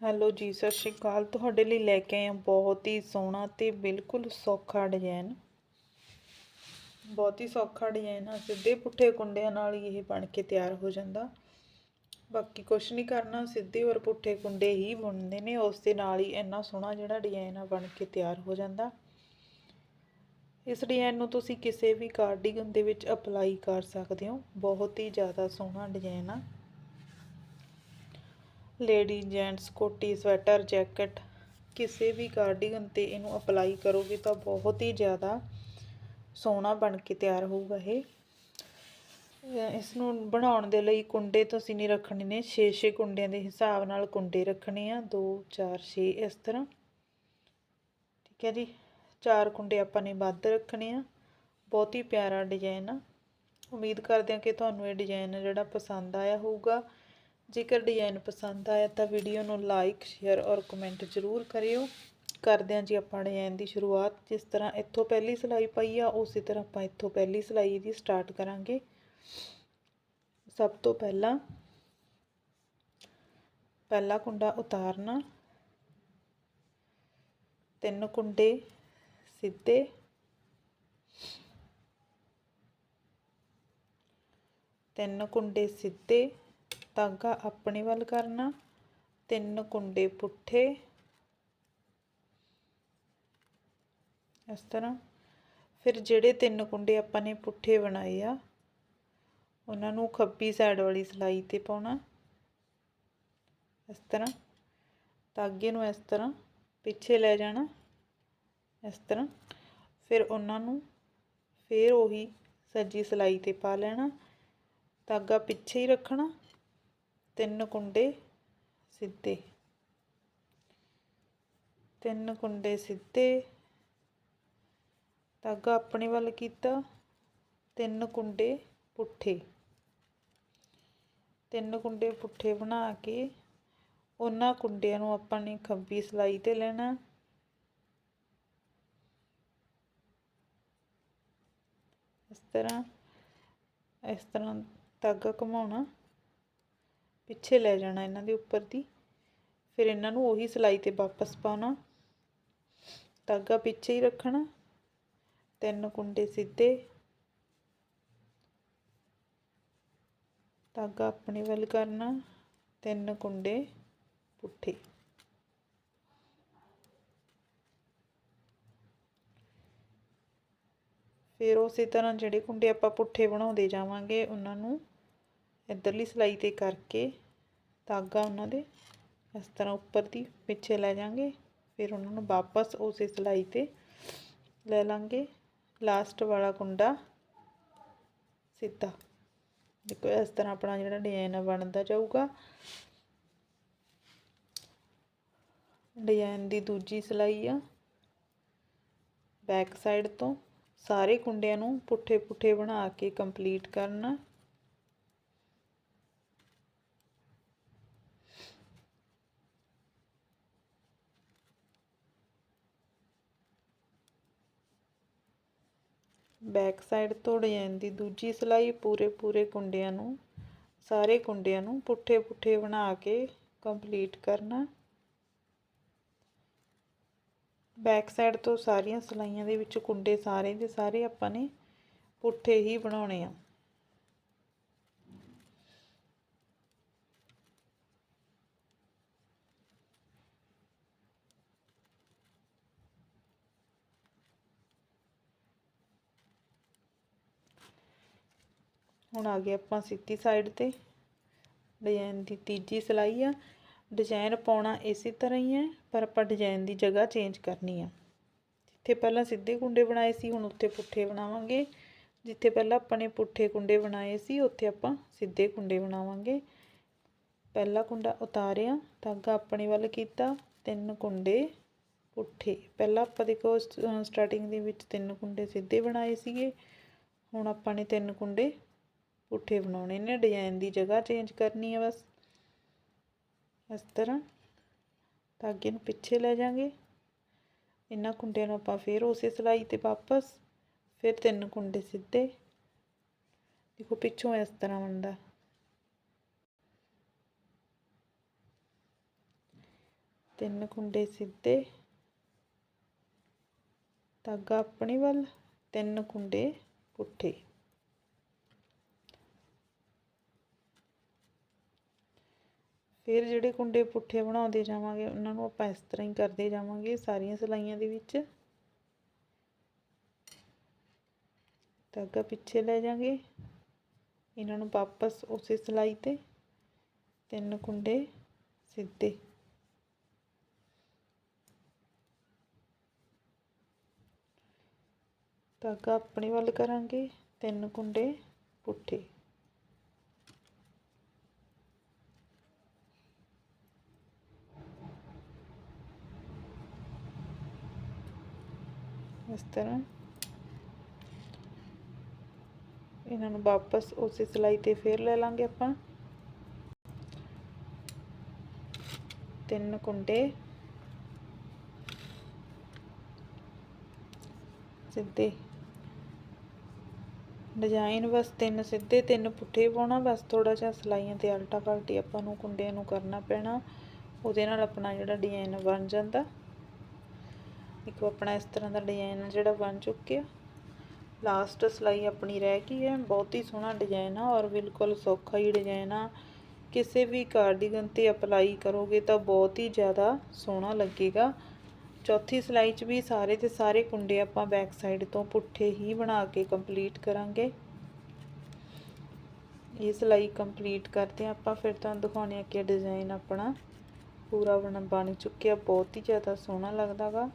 Hello ਜੀ, ਸਤਿ ਸ਼੍ਰੀ ਅਕਾਲ। ਤੁਹਾਡੇ ਲਈ ਲੈ ਕੇ ਆਏ ਹਾਂ ਬਹੁਤ ਹੀ ਸੋਹਣਾ ਤੇ ਬਿਲਕੁਲ ਸੌਖਾ ਡਿਜ਼ਾਈਨ। ਬਹੁਤ ਹੀ ਸੌਖਾ ਡਿਜ਼ਾਈਨ ਆ, ਸਿੱਧੇ ਪੁੱਠੇ ਕੁੰਡਿਆਂ ਨਾਲ ਹੀ ਇਹ ਬਣ ਕੇ ਤਿਆਰ ਹੋ ਜਾਂਦਾ। ਬਾਕੀ ਕੁਛ ਨਹੀਂ ਕਰਨਾ, ਸਿੱਧੇ ਔਰ ਪੁੱਠੇ ਕੁੰਡੇ ਹੀ ਬੁਣਦੇ ਨੇ, ਉਸ ਦੇ ਨਾਲ ਹੀ ਇੰਨਾ ਸੋਹਣਾ ਜਿਹੜਾ ਡਿਜ਼ਾਈਨ ਆ ਬਣ ਕੇ ਤਿਆਰ ਹੋ ਜਾਂਦਾ। ਇਸ ਡਿਜ਼ਾਈਨ ਨੂੰ ਤੁਸੀਂ ਕਿਸੇ ਵੀ ਕਾਰਡੀਗਨ ਦੇ ਵਿੱਚ ਅਪਲਾਈ ਕਰ ਸਕਦੇ ਹੋ। ਬਹੁਤ ਹੀ ਜ਼ਿਆਦਾ ਸੋਹਣਾ ਡਿਜ਼ਾਈਨ ਆ। ਲੇਡੀ ਜੈਂਟਸ, ਕੋਟੀ, ਸਵੈਟਰ, ਜੈਕਟ, ਕਿਸੇ ਵੀ ਕਾਰਡੀਗਨ ਤੇ ਇਹਨੂੰ ਅਪਲਾਈ ਕਰੋਗੇ ਤਾਂ ਬਹੁਤ ਹੀ ਜ਼ਿਆਦਾ ਸੋਹਣਾ ਬਣ ਕੇ ਤਿਆਰ ਹੋਊਗਾ ਇਹ। ਇਸ ਨੂੰ ਬਣਾਉਣ ਦੇ ਲਈ ਕੁੰਡੇ ਤੁਸੀਂ ਨਹੀਂ ਰੱਖਣੇ ਨੇ 6-6 ਕੁੰਡਿਆਂ ਦੇ ਹਿਸਾਬ ਨਾਲ ਕੁੰਡੇ ਰੱਖਣੇ ਆ 2 4 6 ਇਸ ਤਰ੍ਹਾਂ। ਠੀਕ ਹੈ ਜੀ, ਚਾਰ ਕੁੰਡੇ ਆਪਾਂ ਨੇ ਵੱਧ ਰੱਖਣੇ ਆ। ਬਹੁਤ ਹੀ ਪਿਆਰਾ ਡਿਜ਼ਾਈਨ ਆ। ਉਮੀਦ ਕਰਦੇ ਹਾਂ ਕਿ ਤੁਹਾਨੂੰ ਇਹ ਡਿਜ਼ਾਈਨ ਜਿਹੜਾ ਪਸੰਦ ਆਇਆ ਹੋਊਗਾ। ਜੇਕਰ ਡਿਜ਼ਾਈਨ ਪਸੰਦ ਆਇਆ ਤਾਂ ਵੀਡੀਓ ਨੂੰ ਲਾਈਕ ਸ਼ੇਅਰ ਔਰ ਕਮੈਂਟ ਜ਼ਰੂਰ ਕਰਿਓ। ਕਰਦੇ ਹਾਂ ਜੀ ਆਪਾਂ ਡਿਜ਼ਾਈਨ ਦੀ ਸ਼ੁਰੂਆਤ। ਜਿਸ ਤਰ੍ਹਾਂ ਇੱਥੋਂ ਪਹਿਲੀ ਸਿਲਾਈ ਪਾਈ ਆ, ਉਸੇ ਤਰ੍ਹਾਂ ਆਪਾਂ ਇੱਥੋਂ ਪਹਿਲੀ ਸਿਲਾਈ ਦੀ ਸਟਾਰਟ ਕਰਾਂਗੇ। ਸਭ ਤੋਂ ਪਹਿਲਾਂ, ਪਹਿਲਾ ਕੁੰਡਾ ਉਤਾਰਨਾ। ਤਿੰਨ ਕੁੰਡੇ ਸਿੱਧੇ। ਤਿੰਨ ਕੁੰਡੇ ਸਿੱਧੇ। ਧਾਗਾ ਆਪਣੇ ਵੱਲ ਕਰਨਾ, ਤਿੰਨ ਕੁੰਡੇ ਪੁੱਠੇ। ਇਸ ਤਰ੍ਹਾਂ। ਫਿਰ ਜਿਹੜੇ ਤਿੰਨ ਕੁੰਡੇ ਆਪਾਂ ਨੇ ਪੁੱਠੇ ਬਣਾਏ ਆ, ਉਹਨਾਂ ਨੂੰ ਖੱਬੀ ਸਾਈਡ ਵਾਲੀ ਸਲਾਈ ਤੇ ਪਾਉਣਾ। ਇਸ ਤਰ੍ਹਾਂ। ਧਾਗੇ ਨੂੰ ਇਸ ਤਰ੍ਹਾਂ ਪਿੱਛੇ ਲੈ ਜਾਣਾ। ਇਸ ਤਰ੍ਹਾਂ। ਫਿਰ ਉਹਨਾਂ ਨੂੰ ਫਿਰ ਉਹੀ ਸੱਜੀ ਸਲਾਈ ਤੇ ਪਾ ਲੈਣਾ। ਧਾਗਾ ਪਿੱਛੇ ਹੀ ਰੱਖਣਾ। ਤਿੰਨ ਕੁੰਡੇ ਸਿੱਧੇ। ਤਿੰਨ ਕੁੰਡੇ ਸਿੱਧੇ। ਧਾਗਾ ਆਪਣੇ ਵੱਲ ਕੀਤਾ। ਤਿੰਨ ਕੁੰਡੇ ਪੁੱਠੇ। ਤਿੰਨ ਕੁੰਡੇ ਪੁੱਠੇ ਬਣਾ ਕੇ ਉਹਨਾਂ ਕੁੰਡਿਆਂ ਨੂੰ ਆਪਾਂ ਨੇ ਖੱਬੀ ਸਲਾਈ ਤੇ ਲੈਣਾ। ਇਸ ਤਰ੍ਹਾਂ ਇਸ ਤਰ੍ਹਾਂ ਧਾਗਾ ਘੁਮਾਉਣਾ। ਪਿੱਛੇ ਲੈ ਜਾਣਾ ਇਹਨਾਂ ਦੇ ਉੱਪਰ ਦੀ। ਫਿਰ ਇਹਨਾਂ ਨੂੰ ਉਹੀ ਸਿਲਾਈ ਤੇ ਵਾਪਸ ਪਾਉਣਾ। ਧਾਗਾ ਪਿੱਛੇ ਹੀ ਰੱਖਣਾ। ਤਿੰਨ ਕੁੰਡੇ ਸਿੱਧੇ। ਧਾਗਾ ਆਪਣੇ ਵੱਲ ਕਰਨਾ। ਤਿੰਨ ਕੁੰਡੇ ਪੁੱਠੇ। ਫਿਰ ਉਸੇ ਤਰ੍ਹਾਂ ਜਿਹੜੇ ਕੁੰਡੇ ਆਪਾਂ ਪੁੱਠੇ ਬਣਾਉਂਦੇ ਜਾਵਾਂਗੇ, ਉਹਨਾਂ ਨੂੰ ਇੱਧਰਲੀ ਸਲਾਈ ਤੇ ਕਰਕੇ ਧਾਗਾ ਉਹਨਾਂ ਦੇ ਇਸ ਤਰ੍ਹਾਂ ਉੱਪਰ ਦੀ ਪਿੱਛੇ ਲੈ ਜਾਾਂਗੇ ਫਿਰ ਉਹਨਾਂ ਨੂੰ ਵਾਪਸ ਉਸੇ ਸਲਾਈ ਤੇ ਲੈ ਲਾਂਗੇ। ਲਾਸਟ ਵਾਲਾ ਕੁੰਡਾ ਸਿੱਧਾ। ਦੇਖੋ, ਇਸ ਤਰ੍ਹਾਂ ਆਪਣਾ ਜਿਹੜਾ ਡਿਜ਼ਾਈਨ ਬਣਦਾ ਜਾਊਗਾ। ਡਿਜ਼ਾਈਨ ਦੀ ਦੂਜੀ ਸਲਾਈ ਆ। ਬੈਕ ਸਾਈਡ ਤੋਂ ਸਾਰੇ ਕੁੰਡਿਆਂ ਨੂੰ ਪੁੱਠੇ ਪੁੱਠੇ ਬਣਾ ਕੇ ਕੰਪਲੀਟ ਕਰਨਾ। ਬੈਕ ਸਾਈਡ ਤੋਂ ਡਿਜ਼ਾਈਨ ਦੀ ਦੂਜੀ ਸਿਲਾਈ ਪੂਰੇ ਪੂਰੇ ਕੁੰਡਿਆਂ ਨੂੰ, ਸਾਰੇ ਕੁੰਡਿਆਂ ਨੂੰ ਪੁੱਠੇ ਪੁੱਠੇ ਬਣਾ ਕੇ ਕੰਪਲੀਟ ਕਰਨਾ। ਬੈਕ ਸਾਈਡ ਤੋਂ ਸਾਰੀਆਂ ਸਿਲਾਈਆਂ ਦੇ ਵਿੱਚ ਕੁੰਡੇ ਸਾਰੇ ਦੇ ਸਾਰੇ ਆਪਾਂ ਨੇ ਪੁੱਠੇ ਹੀ ਬਣਾਉਣੇ ਆ। ਹੁਣ ਆ ਗਏ ਆਪਾਂ ਸਿੱਧੀ ਸਾਈਡ ਤੇ। ਡਿਜ਼ਾਈਨ ਦੀ ਤੀਜੀ ਸਲਾਈ ਆ। ਡਿਜ਼ਾਈਨ ਪਾਉਣਾ ਇਸੇ ਤਰ੍ਹਾਂ ਹੀ ਹੈ ਪਰ ਆਪਾਂ ਡਿਜ਼ਾਈਨ ਦੀ ਜਗ੍ਹਾ ਚੇਂਜ ਕਰਨੀ ਆ। ਜਿੱਥੇ ਪਹਿਲਾਂ ਸਿੱਧੇ ਕੁੰਡੇ ਬਣਾਏ ਸੀ, ਹੁਣ ਉੱਥੇ ਪੁੱਠੇ ਬਣਾਵਾਂਗੇ। ਜਿੱਥੇ ਪਹਿਲਾਂ ਆਪਾਂ ਨੇ ਪੁੱਠੇ ਕੁੰਡੇ ਬਣਾਏ ਸੀ, ਉੱਥੇ ਆਪਾਂ ਸਿੱਧੇ ਕੁੰਡੇ ਬਣਾਵਾਂਗੇ। ਪਹਿਲਾ ਕੁੰਡਾ ਉਤਾਰਿਆ ਧਾਗਾ ਆਪਣੇ ਵੱਲ ਕੀਤਾ, ਤਿੰਨ ਕੁੰਡੇ ਪੁੱਠੇ। ਪਹਿਲਾਂ ਆਪਾਂ ਦੇਖੋ ਸਟਾਰਟਿੰਗ ਦੇ ਵਿੱਚ ਤਿੰਨ ਕੁੰਡੇ ਸਿੱਧੇ ਬਣਾਏ ਸੀਗੇ। ਹੁਣ ਆਪਾਂ ਨੇ ਤਿੰਨ ਕੁੰਡੇ ਪੁੱਠੇ ਬਣਾਉਣੇ ਨੇ ਡਿਜ਼ਾਈਨ ਦੀ ਜਗ੍ਹਾ ਚੇਂਜ ਕਰਨੀ ਹੈ ਬਸ। ਇਸ ਤਰ੍ਹਾਂ ਧਾਗੇ ਨੂੰ ਪਿੱਛੇ ਲੈ ਜਾਾਂਗੇ। ਇਹਨਾਂ ਕੁੰਡਿਆਂ ਨੂੰ ਆਪਾਂ ਫੇਰ ਉਸੇ ਸਿਲਾਈ ਤੇ ਵਾਪਸ, ਫਿਰ ਤਿੰਨ ਕੁੰਡੇ ਸਿੱਧੇ। ਦੇਖੋ ਪਿੱਛੋਂ ਇਸ ਤਰ੍ਹਾਂ ਬਣਦਾ। ਤਿੰਨ ਕੁੰਡੇ ਸਿੱਧੇ। ਧਾਗਾ ਆਪਣੇ ਵੱਲ, ਤਿੰਨ ਕੁੰਡੇ ਪੁੱਠੇ। ਫਿਰ ਜਿਹੜੇ ਕੁੰਡੇ ਪੁੱਠੇ ਬਣਾਉਂਦੇ ਜਾਵਾਂਗੇ, ਉਹਨਾਂ ਨੂੰ ਆਪਾਂ ਇਸ ਤਰ੍ਹਾਂ ਹੀ ਕਰਦੇ ਜਾਵਾਂਗੇ ਸਾਰੀਆਂ ਸਿਲਾਈਆਂ ਦੇ ਵਿੱਚ। ਧਾਗਾ ਪਿੱਛੇ ਲੈ ਜਾਾਂਗੇ। ਇਹਨਾਂ ਨੂੰ ਵਾਪਸ ਉਸੇ ਸਿਲਾਈ ਤੇ ਤਿੰਨ ਕੁੰਡੇ ਸਿੱਧੇ। ਧਾਗਾ ਆਪਣੇ ਵੱਲ ਕਰਾਂਗੇ ਤਿੰਨ ਕੁੰਡੇ ਪੁੱਠੇ। ਇਸ ਤਰ੍ਹਾਂ ਇਹਨਾਂ ਨੂੰ ਵਾਪਸ ਉਸੇ ਸਿਲਾਈ ਤੇ ਫੇਰ ਲੈ ਲਾਂਗੇ ਆਪਾਂ। ਤਿੰਨ ਕੁੰਡੇ। ਸਿੱਧੇ। ਡਿਜ਼ਾਈਨ ਬਸ ਤਿੰਨ ਸਿੱਧੇ, ਤਿੰਨ ਪੁੱਠੇ ਪਾਉਣਾ, ਬਸ ਥੋੜਾ ਜਿਹਾ ਸਿਲਾਈਆਂ ਤੇ ਉਲਟਾ ਪਲਟੀ ਆਪਾਂ ਨੂੰ ਕੁੰਡਿਆਂ ਨੂੰ ਕਰਨਾ ਪੈਣਾ। ਉਹਦੇ ਨਾਲ ਆਪਣਾ ਜਿਹੜਾ ਡਿਜ਼ਾਈਨ ਬਣ ਜਾਂਦਾ। ਦੇਖੋ ਆਪਣਾ ਇਸ ਤਰ੍ਹਾਂ ਦਾ ਡਿਜ਼ਾਈਨ ਜਿਹੜਾ ਬਣ ਚੁੱਕਿਆ। ਲਾਸਟ ਸਿਲਾਈ ਆਪਣੀ ਰਹਿ ਗਈ ਹੈ। ਬਹੁਤ ਹੀ ਸੋਹਣਾ ਡਿਜ਼ਾਈਨ ਆ ਔਰ ਬਿਲਕੁਲ ਸੌਖਾ ਹੀ ਡਿਜ਼ਾਈਨ ਆ। ਕਿਸੇ ਵੀ ਕਾਰਡੀਗਨ ਤੇ ਅਪਲਾਈ ਕਰੋਗੇ ਤਾਂ ਬਹੁਤ ਹੀ ਜ਼ਿਆਦਾ ਸੋਹਣਾ ਲੱਗੇਗਾ। ਚੌਥੀ ਸਿਲਾਈ 'ਚ ਵੀ ਸਾਰੇ ਦੇ ਸਾਰੇ ਕੁੰਡੇ ਆਪਾਂ ਬੈਕ ਸਾਈਡ ਤੋਂ ਪੁੱਠੇ ਹੀ ਬਣਾ ਕੇ ਕੰਪਲੀਟ ਕਰਾਂਗੇ। ਇਹ ਸਿਲਾਈ ਕੰਪਲੀਟ ਕਰਦੇ ਆਪਾਂ, ਫਿਰ ਤੁਹਾਨੂੰ ਦਿਖਾਉਣੇ ਆ ਕਿ ਡਿਜ਼ਾਈਨ ਆਪਣਾ ਪੂਰਾ ਬਣ ਬਣ ਚੁੱਕਿਆ। ਬਹੁਤ ਹੀ ਜ਼ਿਆਦਾ ਸੋਹਣਾ ਲੱਗਦਾਗਾ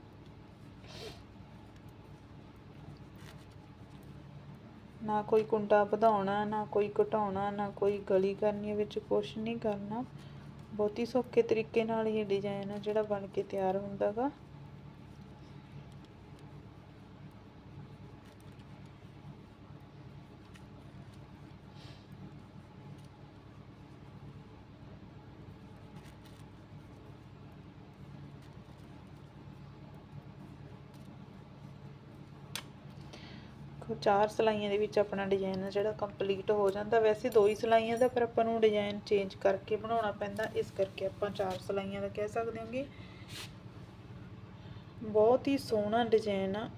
ਨਾ ਕੋਈ ਕੁੰਡਾ ਵਧਾਉਣਾ, ਨਾ ਕੋਈ ਘਟਾਉਣਾ, ਨਾ ਕੋਈ ਗਲੀ ਕਰਨੀ ਵਿੱਚ ਕੁਛ ਨਹੀਂ ਕਰਨਾ। ਬਹੁਤ ਹੀ ਸੌਖੇ ਤਰੀਕੇ ਨਾਲ ਇਹ ਡਿਜ਼ਾਈਨ ਆ ਜਿਹੜਾ ਬਣ ਕੇ ਤਿਆਰ ਹੁੰਦਾਗਾ ਚਾਰ ਸਿਲਾਈਆਂ ਦੇ ਵਿੱਚ ਆਪਣਾ ਡਿਜ਼ਾਈਨ ਜਿਹੜਾ ਕੰਪਲੀਟ ਹੋ ਜਾਂਦਾ। ਵੈਸੇ ਦੋ ਹੀ ਸਿਲਾਈਆਂ ਦਾ, ਪਰ ਆਪਾਂ ਨੂੰ ਡਿਜ਼ਾਈਨ ਚੇਂਜ ਕਰਕੇ ਬਣਾਉਣਾ ਪੈਂਦਾ। ਇਸ ਕਰਕੇ ਆਪਾਂ ਚਾਰ ਸਿਲਾਈਆਂ ਦਾ ਕਹਿ ਸਕਦੇ ਹਾਂਗੇ। ਬਹੁਤ ਹੀ ਸੋਹਣਾ ਡਿਜ਼ਾਈਨ ਆ।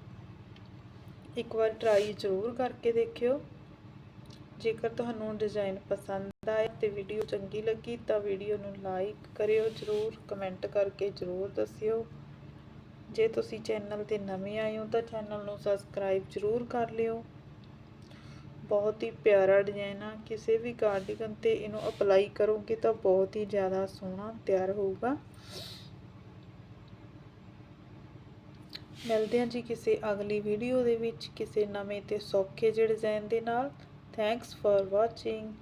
ਇੱਕ ਵਾਰ ਟਰਾਈ ਜ਼ਰੂਰ ਕਰਕੇ ਦੇਖਿਓ। ਜੇਕਰ ਤੁਹਾਨੂੰ ਡਿਜ਼ਾਈਨ ਪਸੰਦ ਆਏ ਤੇ ਵੀਡੀਓ ਚੰਗੀ ਲੱਗੀ ਤਾਂ ਵੀਡੀਓ ਨੂੰ ਲਾਈਕ ਕਰਿਓ, ਜ਼ਰੂਰ ਕਮੈਂਟ ਕਰਕੇ ਜ਼ਰੂਰ ਦੱਸਿਓ। ਜੇ ਤੁਸੀਂ ਚੈਨਲ ਤੇ ਨਵੇਂ ਆਏ ਹੋ ਤਾਂ ਚੈਨਲ ਨੂੰ ਸਬਸਕ੍ਰਾਈਬ ਜ਼ਰੂਰ ਕਰ ਲਿਓ। ਬਹੁਤ ਹੀ ਪਿਆਰਾ ਡਿਜ਼ਾਈਨ ਆ। ਕਿਸੇ ਵੀ ਕਾਰਡੀਗਨ ਤੇ ਇਹਨੂੰ ਅਪਲਾਈ ਕਰੋਗੇ ਤਾਂ ਬਹੁਤ ਹੀ ਜ਼ਿਆਦਾ ਸੋਹਣਾ ਤਿਆਰ ਹੋਊਗਾ। ਮਿਲਦੇ ਹਾਂ ਜੀ ਕਿਸੇ ਅਗਲੀ ਵੀਡੀਓ ਦੇ ਵਿੱਚ, ਕਿਸੇ ਨਵੇਂ ਤੇ ਸੌਖੇ ਜਿਹੇ ਡਿਜ਼ਾਈਨ ਦੇ ਨਾਲ। Thanks for watching